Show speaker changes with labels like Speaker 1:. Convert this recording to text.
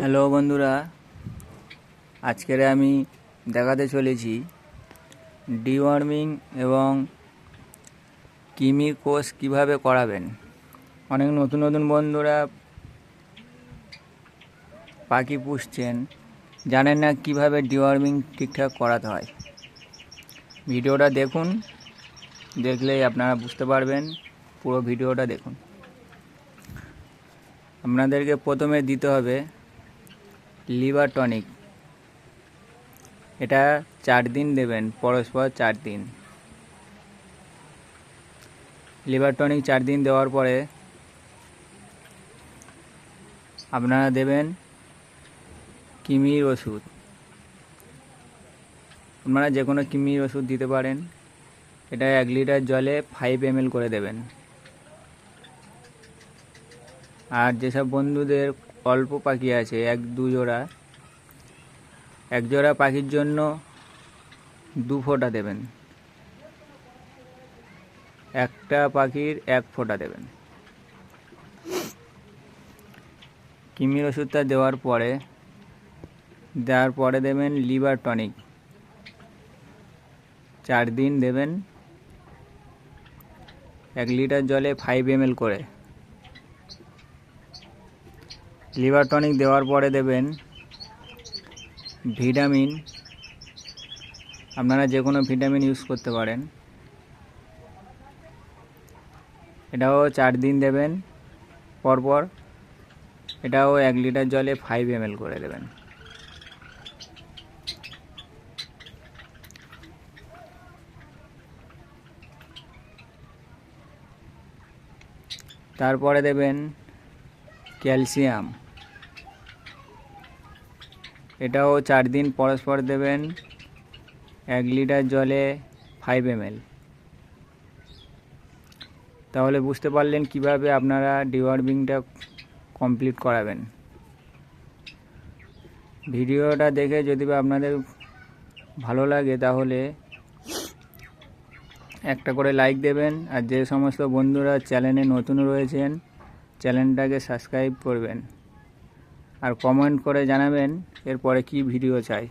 Speaker 1: Hello বন্ধুরা, আজকের আমি দেখাতে চলেছি ডিওয়ার্মিং এবং কিমির কোর্স কীভাবে করাবেন। অনেক নতুন নতুন বন্ধুরা পাখি পুষছেন, জানেন না কীভাবে ডিওয়ার্মিং ঠিকঠাক করাতে হয়। ভিডিওটা দেখুন, দেখলেই আপনারা বুঝতে পারবেন, পুরো ভিডিওটা দেখুন। আপনাদেরকে প্রথমে দিতে হবে লিভার টনিক। এটা চার দিন দেবেন, পরস্পর চার দিন। লিভার টনিক চার দিন দেওয়ার পরে আপনারা দেবেন কিমির ওষুধ। আপনারা যে কোনো কিমির ওষুধ দিতে পারেন। এটা এক লিটার জলে ফাইভ এম করে দেবেন। আর যেসব বন্ধুদের অল্প পাখি আছে, এক দু জোড়া। এক জোড়া পাখির জন্য দু ফোঁটা দেবেন। একটা পাখির এক ফোঁটা দেবেন। কিমির ওষুধটা দেওয়ার পরে দেওয়ার পরে দেবেন লিভার টনিক। চার দিন দেবেন এক লিটার জলে ফাইভ এম করে। লিভার টনিক দেওয়ার পরে দেবেন ভিটামিন। আপনারা যে কোনো ভিটামিন ইউজ করতে পারেন। এটাও চার দিন দেবেন। পরপর এটাও এক লিটার জলে ফাইভ এম করে দেবেন। তারপরে দেবেন ক্যালসিয়াম। এটাও চার দিন পরস্পর দেবেন এক লিটার জলে ফাইভ এম তাহলে বুঝতে পারলেন কীভাবে আপনারা ডিওয়ার্মিংটা কমপ্লিট করাবেন। ভিডিওটা দেখে যদি আপনাদের ভালো লাগে তাহলে একটা করে লাইক দেবেন। আর যে সমস্ত বন্ধুরা চ্যানেলে নতুন রয়েছেন চ্যানেলটাকে সাবস্ক্রাইব করবেন। আর কমেন্ট করে জানাবেন এরপরে কি ভিডিও চাই।